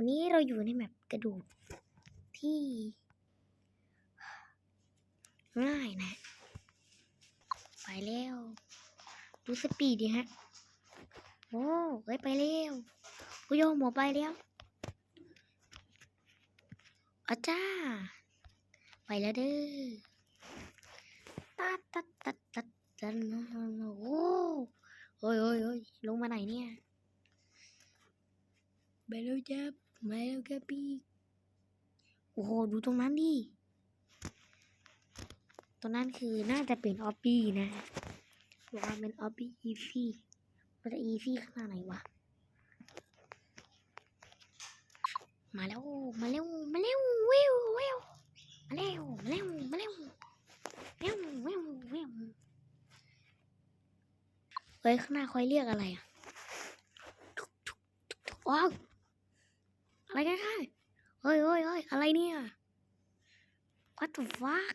วันนี้เราอยู่ในแมปกระดูดที่ ง่ายนะ ไปแล้ว ดูสปีดดิฮะ โอ้เฮ้ยไปแล้วผู้โยมหมอไปแล้วอาจ้า ไปแล้วเด้อตัดตัดตัดตัดตัดโอ้เฮ้ยเฮ้ยเฮ้ยลงมาไหนเนี่ย ไปแล้วจ้า ไปแล้วครับพี่โอ้โห ดูตรงนั้นดิ ตรงนั้นคือน่าจะเป็นออบบี้นะบอกว่าเป็นออบบี้อีฟี่มันจะอีฟี่ขนาดไหนวะ มาแล้ว มาเร็วมาเร็ววิววิวมาเร็วมาเร็วมาเร็ววิววิววิวเฮ้ยข้างหน้าคอยเรียกอะไรอะทุกทุกทุกทุกว้าว อะไรกันค่ะเฮ้ยเฮ้ยเฮ้ยอะไรเนี่ย what the fuck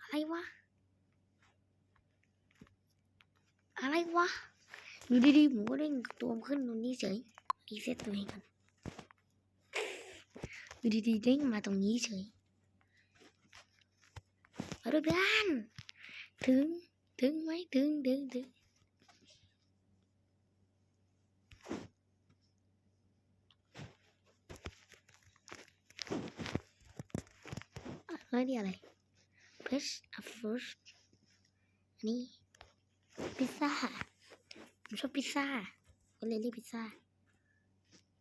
อะไรวะ อะไรวะอยู่ดีๆผมก็เด้งตัวขึ้นตรงนี้เฉยรีเซ็ตตัวเองกันอยู่ดีๆเด้งมาตรงนี้เฉยมาด้วยกันถึง ถึงไหมถึงถึงถึงเฮ้ยนี่อะไร push a first อันนี้พิซซ่า ผมชอบพิซซ่าก็เลยเรียกพิซซ่า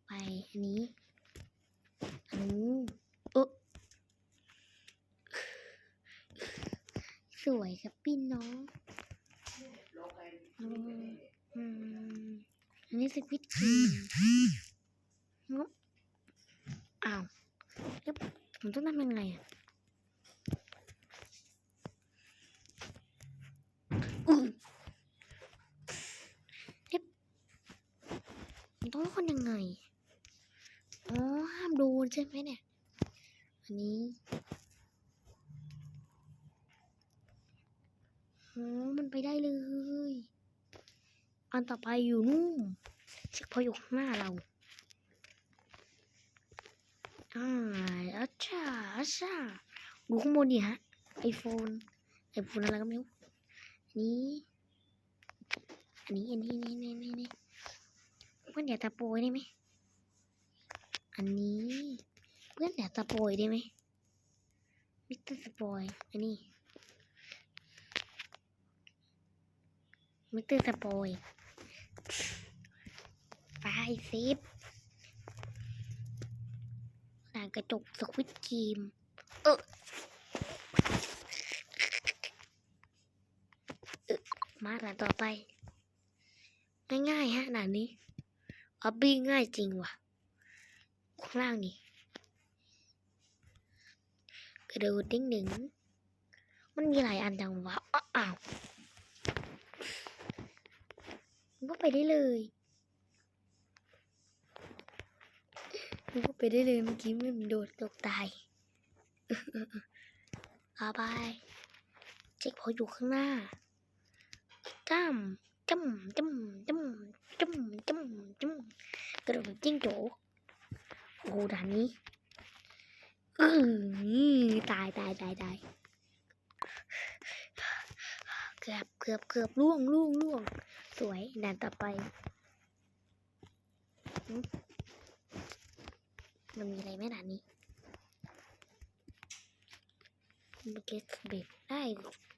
ไป อันนี้อันนู้โอะสวยครับพี่น้องอืมอันนี้สควิตครีมงบอ้าวแล้วผมต้องทำยังไงอะอุ้ยเล็บผม ต้องคนยังไง อ๋อ ห้ามโดนใช่ไหมเนี่ย อันนี้โอ้มันไปได้เลย อันต่อไปอยู่นู่นเช็คพออยู่ข้างหน้าเรา อ่าอาชาอาชาดูข้างบนดิฮะ ไอโฟน ไอโฟนอะไรก็ไม่รู้ นนี้อันนี้อันนี้นี่นี่นี่นี่เพื่อนอย่าตะโปยได้ไหมอันนี้เพื่อนอย่าตะโปยได้ไหมมิสเตอร์สปอยอันนี้มิสเตอร์สปอยไปซิปหลังกระจกสควิตครีม เออเออมา ด่านต่อไป ง่ายๆฮะด่านนี้ออบบี้ง่ายจริงว่ะ ข้างล่างนี่กระโดดดิ้งหนึ่งมันมีหลายอันจังวะอ้าอ้าวก็ไปได้เลยมันก็ไปได้เลยเมื่อกี้มันโดดตกตายเอาไปเช็คพออยู่ข้างหน้า จ้ำจ้ำจ้ำจ้ำจ้ำจ้ำจ้ำกระโดดจิ้งโจกโอ้โหด่านนี้อือตายตายตายตายเกือบเกือบเกือบล่วงล่วงล่วงสวยด่านต่อไปมันมีอะไรไหมด่านนี้เมื่อกี้เบรกได้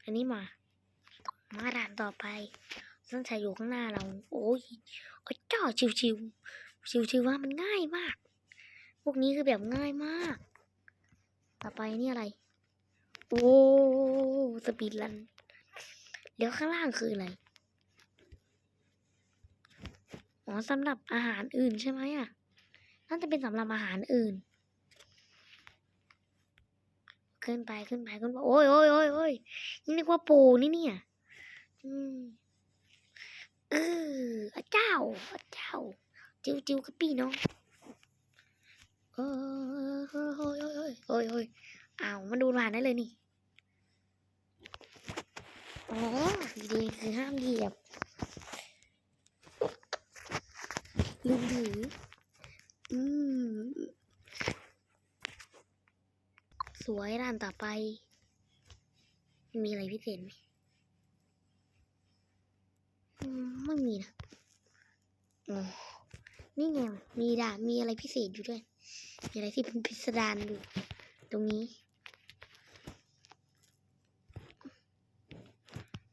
อันนี้มา มาด่านต่อไปส้นชายอยู่ข้างหน้าเรา โอ้ยโอ้จ้าชิวชิวชิวชิวว่ามันง่ายมาก พวกนี้คือแบบง่ายมาก ต่อไปนี่อะไร โอ้สปีดรันเดี๋ยวข้างล่างคืออะไรอ๋อสำหรับอาหารอื่นใช่ไหมอะน่าจะเป็นสำหรับอาหารอื่น ขึ้นไปขึ้นไปขึ้นไปโอ้ยโอ้ยโอ้ยโอ้ยนี่นึกว่าโปรนี่เนี่ย อืมเอออาเจ้าเจ้าจิวจิวกับพี่น้องเออเฮ้ยเฮ้ยเฮ้ยเฮ้ยเฮ้ยอ้าวมันดูผ่านได้เลยนี่อ๋อดีคือห้ามเหยียบลืมถืออืมสวยด่านต่อไป มีอะไรพิเศษไหมอืม ไม่มีนะอ๋อนี่ไง มีด่ามีอะไรพิเศษอยู่ด้วย มีอะไรที่เป็นพิสดารอยู่ตรงนี้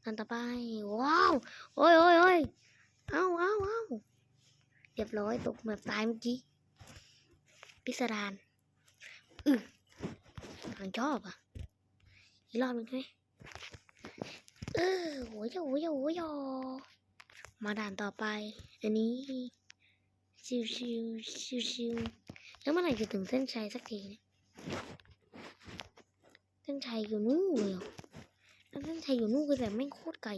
ด่นต่อไป ว้าว โอ้ยโอ้ยโอ้ยเอาเอาเอาเรียบร้อยตกแบบตายเมื่อกี้ พิสดารอือทางชอบอะ อีกรอบหนึงใช่ไหมเออโหยโหยโหย มาด่านต่อไป อันนี้ ชิวชิวชิวชิวแล้วเมื่อไหร่จะถึงเส้นชัยสักทีเนี่ยเส้นชัยอยู่นู่นเลยเหรอแล้วเส้นชัยอยู่นู่นคือแบบไม่งโคตรไกล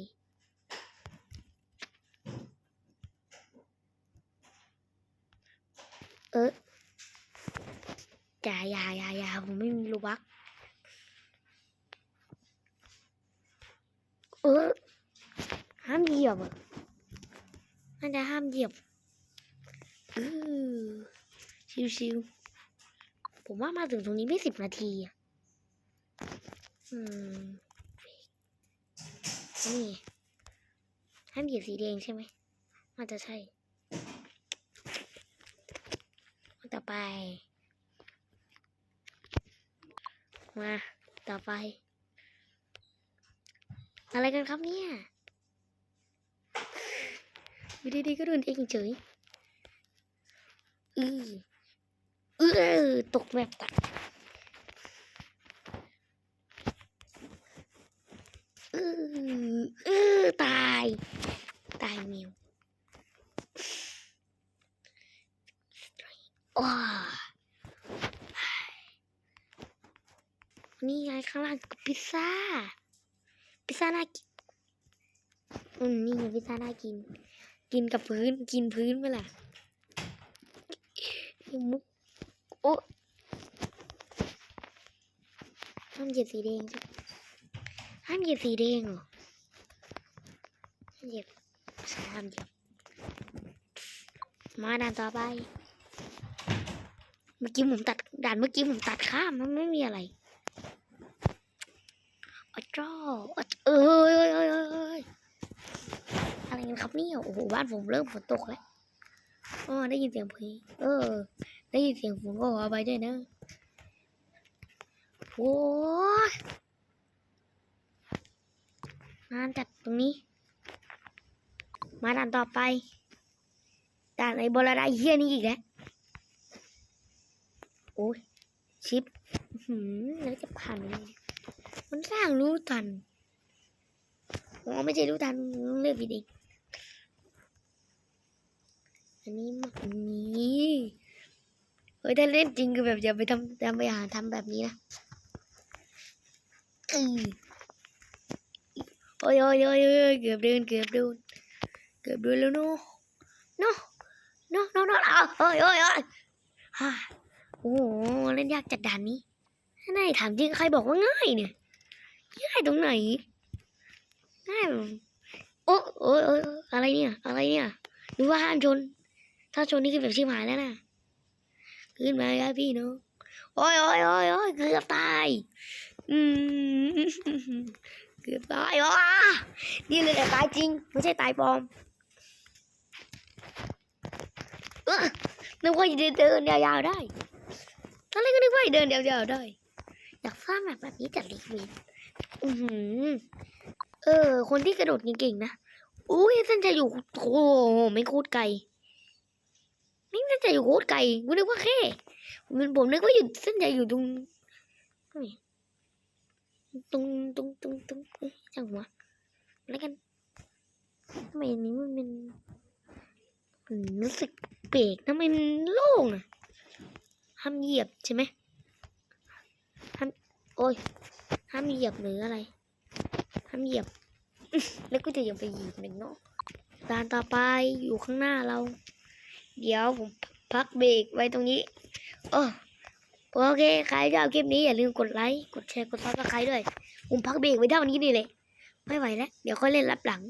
เอออย่าอย่าอย่าอย่าผมไม่มีรูบัก เออห้ามเหยียบอะ น่าจะห้ามเหยียบเออชิวๆผมว่ามาถึงตรงนี้ไม่สิบนาทีอะอืมนี่ห้ามเหยียบสีแดงใช่ไหมน่าจะใช่ต่อไป มา ต่อไป อะไรกันครับเนี่ย อยู่ดีๆก็เดินเองเฉยอือเออตกแบบตัดเออเออตาย ตายเมียวว้านี่ไงข้างล่างพิซซ่า พิซซ่าน่ากิน อืม นี่ไงพิซซ่าน่ากิน กินกับพื้นกินพื้นไปล่ะมุกโอ้ห้ามเหยียบสีแดงจ้ะห้ามเหยียบสีแดงเหรอห้ามเหยียบใช่ห้ามเหยียบมาด่านต่อไปเมื่อกี้ผมตัดด่านเมื่อกี้ผมตัดข้ามมันไม่มีอะไรอ๋อจ้าอ๋อเอ้ยเอ้ยเออเออ กันครับเนี่ยโอ้โหบ้านผมเริ่มฝนตกแล้วอ๋อได้ยินเสียงเพลงเออ ได้ยินเสียงฝนก็ขอไปด้วยนะโอ้ยงานจัดตรงนี้ มาด่านต่อไปด่านไอ้บลาไดเฮียนี่อีกแล้วโอ้ยชิปหืมแล้วจะผ่านเนี่ยมันสร้างรู้ทันอ๋อไม่ใช่รู้ทันเลือกผิดเอง อันนี้มันนี้เฮ้ยถ้าเล่นจริงคือแบบอย่าไปทำอย่าไปหาทำแบบนี้นะอือโอ้ยโอ้ยโอ้ยเกือบเดินเกือบโดนเกือบโดนแล้วเนาะเนาะเนาะเนาะเนาะเอาโอ้ยโอ้ยโอ้ยฮ่าโอ้โหเล่นยากจัดด่านนี้ง่ายถามจริงใครบอกว่าง่ายเนี่ยง่ายตรงไหนง่ายโอ้โอ้ยโอ้ยอะไรเนี่ย อะไรเนี่ยหรือว่าห้ามชน ถ้าชนนี่คือแบบชิบหายแล้วนะขึ้นมาครับพี่น้องโอ้ยโอ้ยโอ้ยโอ้ยเกือบตายอืมเกือบตายว้านี่เลยแหละตายจริง ไม่ใช่ตายปลอมเออนึกว่าจะเดินยาวๆได้ตอนแรกก็นึกว่าเดินเดียวๆได้ อยากสร้างแบบแบบนี้จัดลิเวนอือหือเออ คนที่กระโดดเก่งๆนะ อุ้ยเส้นจะอยู่โอ้โหไม่คตรไกล ไม่เส้นใจะอยู่โคตรไกลกูนึกว่าแค่มันผมนึกว่าอยู่เส้นใจะอยู่ตรงตรงตรงตรงตรงจังหวะอะไรกันทำไมอันนี้มันเป็นรู้สึกเปลกทำไมมันโล่งอะห้ามเหยียบใช่ไหมห้ามโอ้ยห้ามเหยียบหรืออะไรห้ามเหยียบ แล้วก็จะยังไปเหยียบหนึ่งเนาะด่านต่อไปอยู่ข้างหน้าเรา เดี๋ยวผมพักเบรกไว้ตรงนี้โอ้โอเค ใครชอบคลิปนี้อย่าลืมกดไลค์ กดแชร์ กดซับสไครต์ด้วย ผมพักเบรกไว้เท่านี้นี่เลย ไม่ไหวแล้ว เดี๋ยวค่อยเล่นรับหลัง